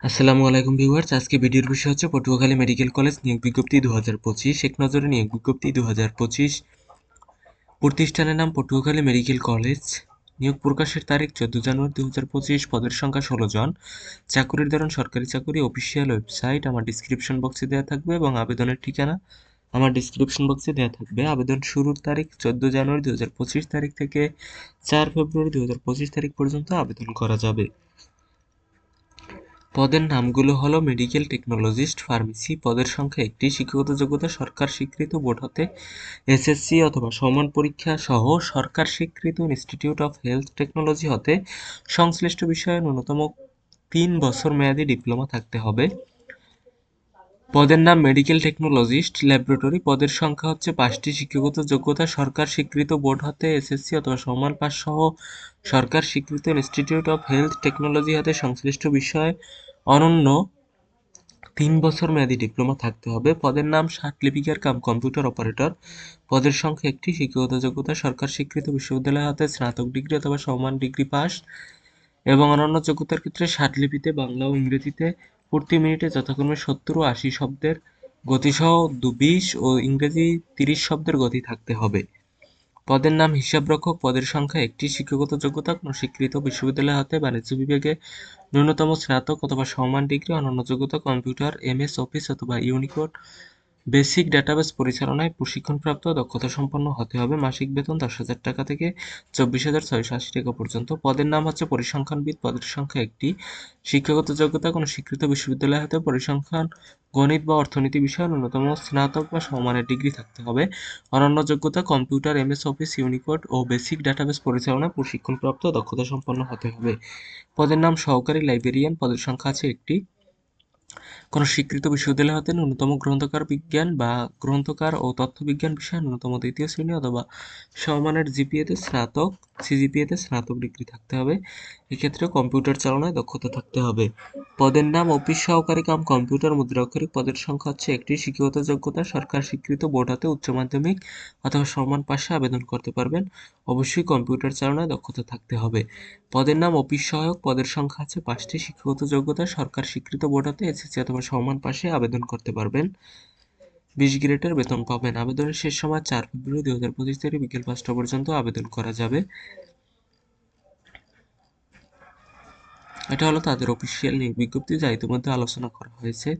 আসসালামু আলাইকুম ভিউয়ার্স, আজকে ভিডিওর বিষয় হচ্ছে পটুয়াখালী মেডিকেল কলেজ নিয়োগ বিজ্ঞপ্তি দু হাজার পঁচিশ। এক নজরে নিয়োগ বিজ্ঞপ্তি দু হাজার পঁচিশ। প্রতিষ্ঠানের নাম পটুয়াখালী মেডিকেল কলেজ। নিয়োগ প্রকাশের তারিখ চোদ্দ জানুয়ারি দু হাজার পঁচিশ, পদের সংখ্যা ষোলো জন। চাকুরির ধরন সরকারি চাকুরি, অফিসিয়াল ওয়েবসাইট, আমার ডিসক্রিপশন বক্সে দেওয়া থাকবে এবং আবেদনের ঠিকানা আমার ডিসক্রিপশন বক্সে দেওয়া থাকবে আবেদন শুরুর তারিখ চোদ্দ জানুয়ারি দু হাজার পঁচিশ তারিখ থেকে চার ফেব্রুয়ারি দু হাজার পঁচিশ তারিখ পর্যন্ত আবেদন করা যাবে। পদের নামগুলো হলো মেডিকেল টেকনোলজিস্ট ফার্মেসি পদের সংখ্যা একটি, শিক্ষাগত যোগ্যতা, সরকার স্বীকৃত বোর্ড হতে এসএসসি অথবা সমান পরীক্ষা সহ সরকার স্বীকৃত ইনস্টিটিউট অফ হেলথ টেকনোলজি হতে সংশ্লিষ্ট বিষয়ে ন্যূনতম তিন বছর মেয়াদী ডিপ্লোমা থাকতে হবে। পদের নাম মেডিকেল টেকনোলজিস্ট। ল্যাবরেটরি পদের সংখ্যা হচ্ছে পাঁচটি। শিক্ষাগত যোগ্যতা সরকার স্বীকৃত বোর্ড হতে এসএসসি অথবা সমান পাস সহ সরকার স্বীকৃত ইনস্টিটিউট অফ হেলথ টেকনোলজি হাতে সংশ্লিষ্ট বিষয়ে অনন্য তিন বছর মেয়াদী ডিপ্লোমা থাকতে হবে। পদের নাম ষাট লিপিকার কাম কম্পিউটার অপারেটর। পদের সংখ্যা একটি। শিক্ষাগত যোগ্যতা সরকার স্বীকৃত বিশ্ববিদ্যালয় হাতে স্নাতক ডিগ্রি অথবা সমান ডিগ্রি পাস এবং অন্যান্য যোগ্যতার ক্ষেত্রে ষাট লিপিতে বাংলা ও ইংরেজিতে প্রতি মিনিটে যথাক্রমে সত্তর ও আশি শব্দের গতিসহ বিশ ও ইংরেজি তিরিশ শব্দের গতি থাকতে হবে। পদের নাম হিসাবরক্ষক পদের সংখ্যা একটি শিক্ষাগত যোগ্যতা। কোনো স্বীকৃত বিশ্ববিদ্যালয় হাতে বাণিজ্য বিভাগে ন্যূনতম স্নাতক অথবা সমান ডিগ্রি অন্যান্য যোগ্যতা, কম্পিউটার এম এস অফিস অথবা ইউনিকোড বেসিক ডাটাবেস পরিচালনায় প্রশিক্ষণপ্রাপ্ত দক্ষতা সম্পন্ন হতে হবে মাসিক বেতন দশ হাজার টাকা থেকে চব্বিশ হাজার ছয়শো আশি টাকা পর্যন্ত। পদের নাম হচ্ছে পরিসংখ্যানবিদ। পদের সংখ্যা একটি। শিক্ষাগত যোগ্যতা কোনো স্বীকৃত বিশ্ববিদ্যালয় হতে পরিসংখ্যান, গণিত বা অর্থনীতি বিষয়ে ন্যূনতম স্নাতক বা সমমানের ডিগ্রি থাকতে হবে। অনন্য যোগ্যতা computer, M S, office, Unicode ও বেসিক ডাটাবেস পরিচালনায় প্রশিক্ষণপ্রাপ্ত দক্ষতা সম্পন্ন হতে হবে। পদের নাম সহকারী লাইব্রেরিয়ান। পদের সংখ্যা আছে একটি। কোনো স্বীকৃত বিশ্ববিদ্যালয় হতে ন্যূনতম গ্রন্থকার বিজ্ঞান বা গ্রন্থকার ও তথ্য বিজ্ঞান বিষয়ে ন্যূনতম দ্বিতীয় শ্রেণি অথবা সমমানের জিপিএতে স্নাতক, সিজিপিএতে স্নাতক ডিগ্রি থাকতে হবে। এক্ষেত্রে কম্পিউটার চালনায় দক্ষতা থাকতে হবে। পদের নাম অফিস সহকারী কাম কম্পিউটার মুদ্রাক্ষরিক পদের সংখ্যা হচ্ছে একটি। শিক্ষাগত যোগ্যতা সরকার স্বীকৃত বোর্ড হতে উচ্চ মাধ্যমিক অথবা সমান পাশে আবেদন করতে পারবেন। অবশ্যই কম্পিউটার চালনায় দক্ষতা থাকতে হবে। পদের নাম অফিস সহায়ক পদের সংখ্যা আছে পাঁচটি। শিক্ষাগত যোগ্যতা সরকার স্বীকৃত বোর্ড হতে এসএসসি অথবা সমান পাশে আবেদন করতে পারবেন। বিশ গ্রেডের বেতন পাবেন। আবেদনের শেষ সময় চার ফেব্রুয়ারি দুই হাজার পঁচিশ তারিখ বিকেল পাঁচটা পর্যন্ত আবেদন করা যাবে। এটা হলো তাদের অফিসিয়াল বিজ্ঞপ্তি, যা ইতিমধ্যে আলোচনা করা হয়েছে।